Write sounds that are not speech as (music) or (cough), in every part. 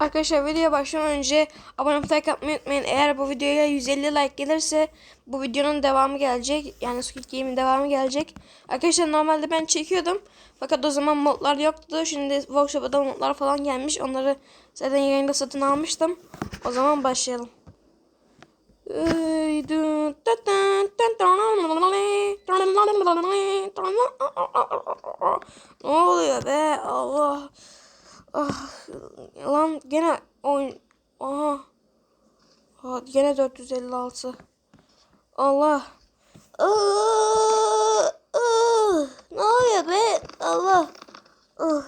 Arkadaşlar videoya başlamadan önce abone olup like atmayı unutmayın. Eğer bu videoya 150 like gelirse bu videonun devamı gelecek. Yani Squid Game'in devamı gelecek. Arkadaşlar normalde ben çekiyordum. Fakat o zaman modlar yoktu. Şimdi workshop'a modlar falan gelmiş. Onları zaten yayında satın almıştım. O zaman başlayalım. Ne oluyor be? Allah. Ah, lan gene oyun. Aha. Ha, gene 456. Allah. Aa, aa, ne oluyor be? Allah. Ah,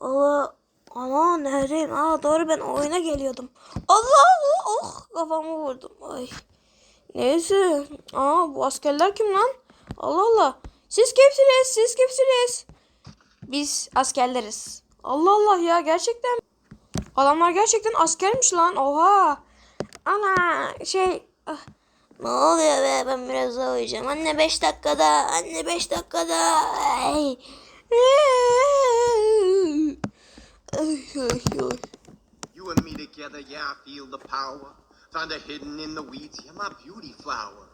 Allah. Ana neredeyim? Aa doğru ben oyuna geliyordum. Allah Allah. Oh kafamı vurdum. Ay. Neyse. Aa bu askerler kim lan? Allah Allah. Siz kimsiniz? Siz kimsiniz? Biz askerleriz. Allah Allah ya gerçekten. Adamlar gerçekten askermiş lan. Oha. Ana şey. ah. Ne oluyor be ben biraz daha uyuyacağım. Anne 5 dakikada. Anne 5 dakikada. Ay. Ay, ay, ay. You and me together, yeah, I feel the power. Find her hidden in the weeds, you're my beauty flower.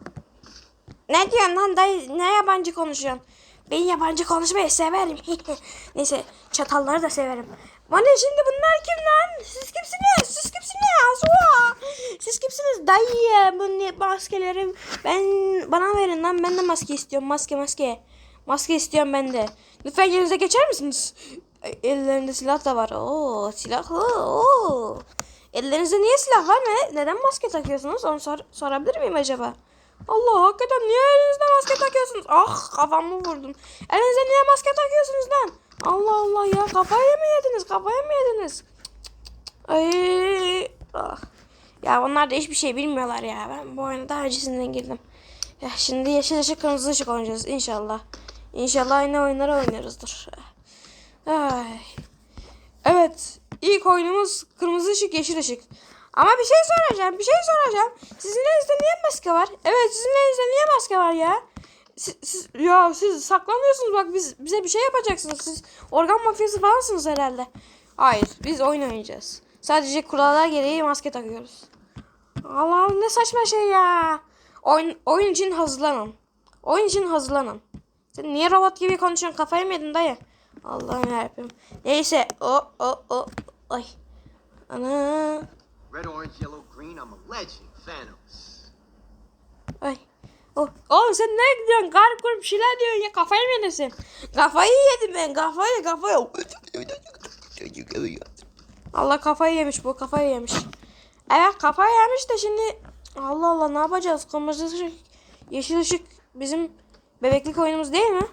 Ne diyorsun lan dayı? Ne yabancı konuşuyorsun? Ben yabancı konuşmayı severim. (laughs) Neyse çatalları da severim. Bana şimdi bunlar kim lan? Siz kimsiniz? Siz kimsiniz? Oha! Siz kimsiniz? Dayı bu ne maskelerim. Ben bana verin lan. Ben de maske istiyorum. Maske maske. Maske istiyorum ben de. Lütfen yerinize geçer misiniz? Ellerinde silah da var. Oo silahlı. Oo. Ellerinizde niye silah var ne? Neden maske takıyorsunuz? Onu sor sorabilir miyim acaba? Allah hakikaten niye elinizde maske takıyorsunuz? Ah kafamı vurdum. Elinize niye maske takıyorsunuz lan? Allah Allah ya kafayı mı yediniz? Kafayı mı yediniz? Ay, ah. Ya bunlar da hiçbir şey bilmiyorlar ya. Ben bu oyuna daha öncesinden girdim. Ya şimdi yeşil ışık kırmızı ışık oynayacağız inşallah. İnşallah aynı oyunları oynuyoruzdur. Ay. Evet. ilk oyunumuz kırmızı ışık yeşil ışık. Ama bir şey soracağım. Bir şey soracağım. Sizin elinizde niye maske var? Evet sizin elinizde niye maske var ya? Siz, siz- ya siz saklanıyorsunuz bak biz bize bir şey yapacaksınız. Siz organ mafyası falansınız herhalde. Hayır biz oyun oynayacağız. Sadece kurallar gereği maske takıyoruz. Allah'ım ne saçma şey ya. Oyun, oyun için hazırlanın. Oyun için hazırlanın. Sen niye robot gibi konuşuyorsun? Kafayı mı yedin dayı? Allah'ım yarabbim. Neyse. O o o. Ay. Ana. Red, orange, yellow, green, I'm a legend, Thanos. Ay. Oh. Oğlum sen nereye gidiyorsun? Garip grup şeyler diyorsun ya. Kafayı mı yedin? Kafayı yedim ben. Kafayı kafayı. Allah kafayı yemiş bu. Kafayı yemiş. Evet kafayı yemiş de şimdi. Allah Allah ne yapacağız? Kırmızı ışık. Yeşil ışık bizim bebeklik oyunumuz değil mi?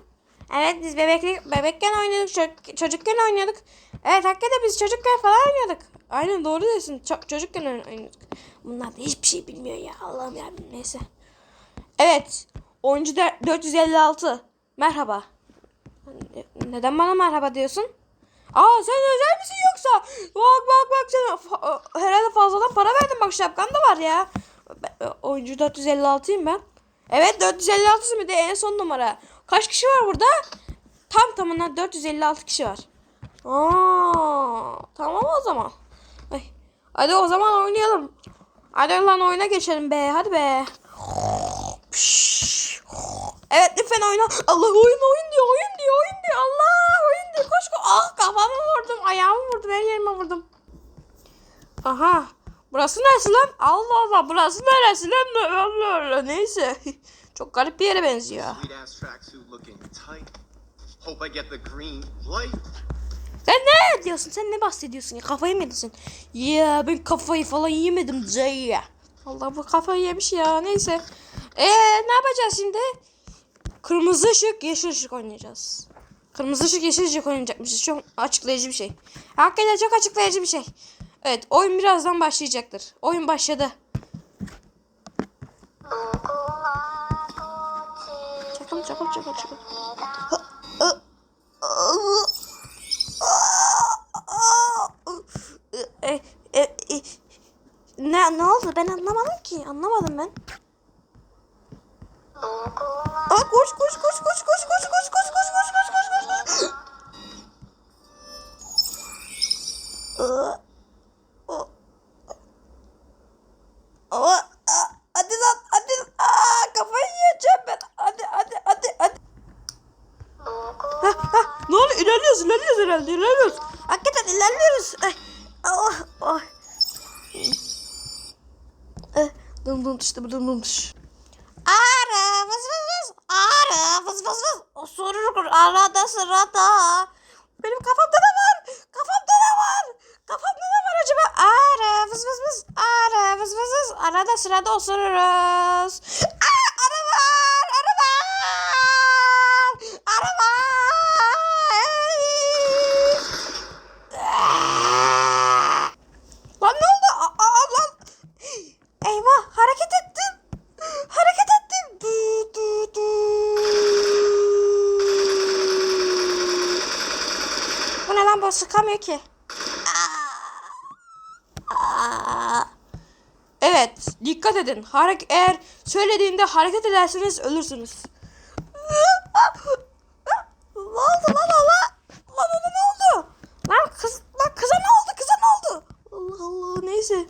Evet biz bebeklik bebekken oynuyorduk. çocuk- çocukken oynuyorduk. Evet hakikaten biz çocukken falan oynuyorduk. Aynen doğru diyorsun. Ço- çocukken oynuyorduk. Bunlar da hiçbir şey bilmiyor ya. Allah'ım yarabbim neyse. Evet. Oyuncu der- 456. Merhaba. Ne- Neden bana merhaba diyorsun? Aa sen özel misin yoksa? Bak bak bak sen herhalde fazladan para verdin bak şapkan da var ya. Ben- e, Oyuncu 456'yım ben. Evet 456'sın bir de en son numara. Kaç kişi var burada? Tam tamına 456 kişi var. Aa, tamam o zaman. Hadi o zaman oynayalım. Hadi lan oyuna geçelim be. Hadi be. Evet lütfen oyna. Allah oyun oyun diyor oyun diyor oyun diyor. Allah oyun diyor. Koş koş. Ah kafamı vurdum. Ayağımı vurdum. Her yerime vurdum. Aha. Burası neresi lan? Allah Allah burası neresi lan? Allah Allah. Neyse. (laughs) Çok garip bir yere benziyor. Sen ne diyorsun? Sen ne bahsediyorsun ya? Kafayı mı yedin? Ya ben kafayı falan yemedim Zeyya. Allah bu kafayı yemiş ya. Neyse. Ee ne yapacağız şimdi? Kırmızı ışık, yeşil ışık oynayacağız. Kırmızı ışık, yeşil ışık oynayacakmışız. Çok açıklayıcı bir şey. Hakikaten çok açıklayıcı bir şey. Evet, oyun birazdan başlayacaktır. Oyun başladı. Çakıl çakıl çakıl çakıl. e, ne, ne oldu ben anlamadım ki anlamadım ben. Aa, koş koş koş koş koş koş koş koş koş koş koş koş koş koş. Hadi lan hadi Aa, kafayı yiyeceğim ben hadi hadi hadi hadi. Ha, ha, ne oluyor ilerliyoruz ilerliyoruz herhalde ilerliyoruz. Hakikaten ilerliyoruz. Ay. Ara vız vız vız. Ara vız vız vız. Osurur arada sırada. Benim kafamda ne var? Kafamda ne var? Kafamda ne var acaba? Ara vız vız vız. Ara vız vız vız. Arada sırada osururuz. Aa, arı var. Arı var. Arı var. Lan ne oldu? Aa, aa, lan. Eyvah hareket ettim. Hareket ettim. Du, du, du. Bu sıkamıyor ki. Evet dikkat edin. Harek eğer söylediğinde hareket ederseniz ölürsünüz. Ne oldu lan Allah? Lan ona ne oldu? Lan kız lan kıza ne oldu? Kıza ne oldu? Allah Allah neyse.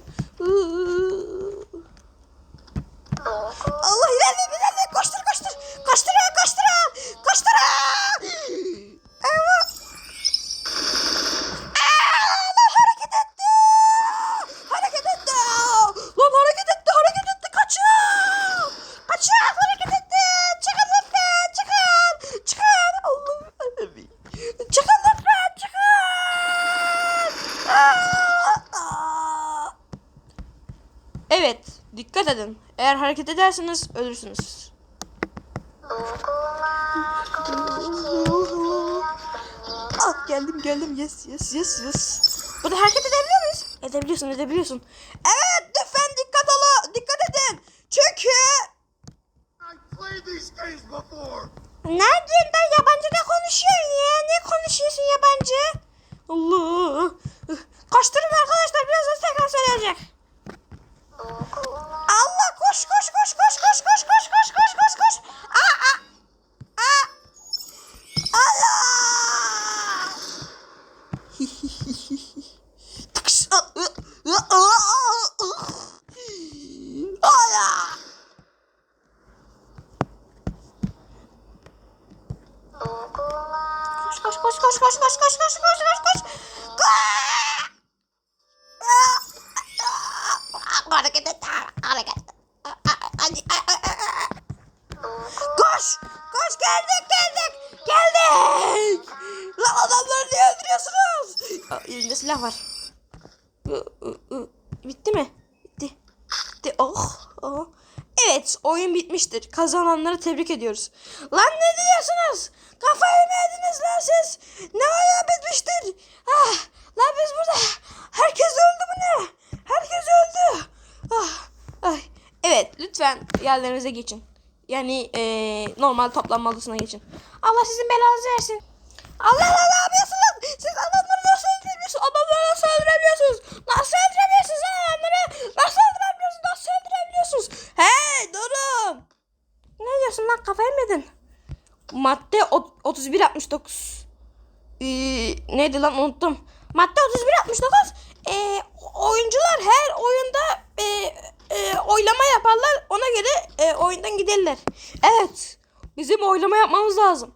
Eğer hareket ederseniz ölürsünüz. Ah geldim geldim yes yes yes yes. Burada hareket edebiliyor muyuz? Edebiliyorsun edebiliyorsun. Evet lütfen dikkat ol dikkat edin. Çünkü. Nereden yabancı ne konuşuyorsun ya? Ne konuşuyorsun yabancı? Allah. Koşturun arkadaşlar birazdan tekrar söyleyecek. Allah koş koş koş koş koş koş koş koş koş koş koş. Aa aa. Aa. Allah. Tıkış. Aa, aa, aa, aa. Allah. Koş koş koş koş koş koş koş koş koş koş koş. Hareket et hareket. Geldik geldik geldik. Lan adamları niye öldürüyorsunuz? Elinde silah var. Bitti mi? Bitti. Bitti. Oh. oh. Evet oyun bitmiştir. Kazananları tebrik ediyoruz. Lan ne diyorsunuz? Kafayı mı yediniz lan siz? Ne oyun bitmiştir? Ah, lan biz burada. Herkes öldü mü ne? Herkes öldü. Ah, ay. Evet lütfen yerlerinize geçin. Yani eee, normal toplanma odasına geçin. Allah sizin belanızı versin. Allah Allah ne yapıyorsunuz? Siz adamları nasıl öldürebiliyorsunuz? Adamları nasıl öldürebiliyorsunuz? Nasıl öldürebiliyorsunuz lan adamları? Nasıl öldürebiliyorsunuz? Nasıl öldürebiliyorsunuz? Hey durun. Ne diyorsun lan kafayı mı yedin? Madde ot- 3169. Ee, neydi lan unuttum. Madde 3169. Ee, oyuncular her oyunda e, e, oylama yaparlar. Ona göre e, oyundan giderler. Evet. Bizim oylama yapmamız lazım.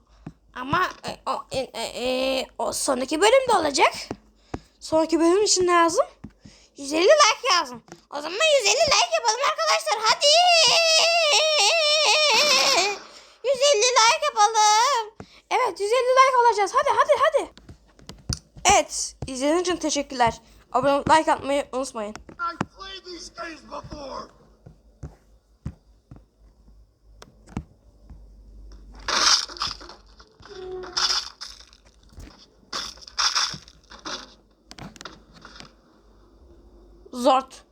Ama e, o, e, e, e, o sonraki bölümde olacak. Sonraki bölüm için ne lazım? 150 like lazım. O zaman 150 like yapalım arkadaşlar. Hadi. 150 like yapalım. Evet 150 like alacağız. Hadi hadi hadi. Evet izlediğiniz için teşekkürler. Abone like atmayı unutmayın. Played these games before. Zort.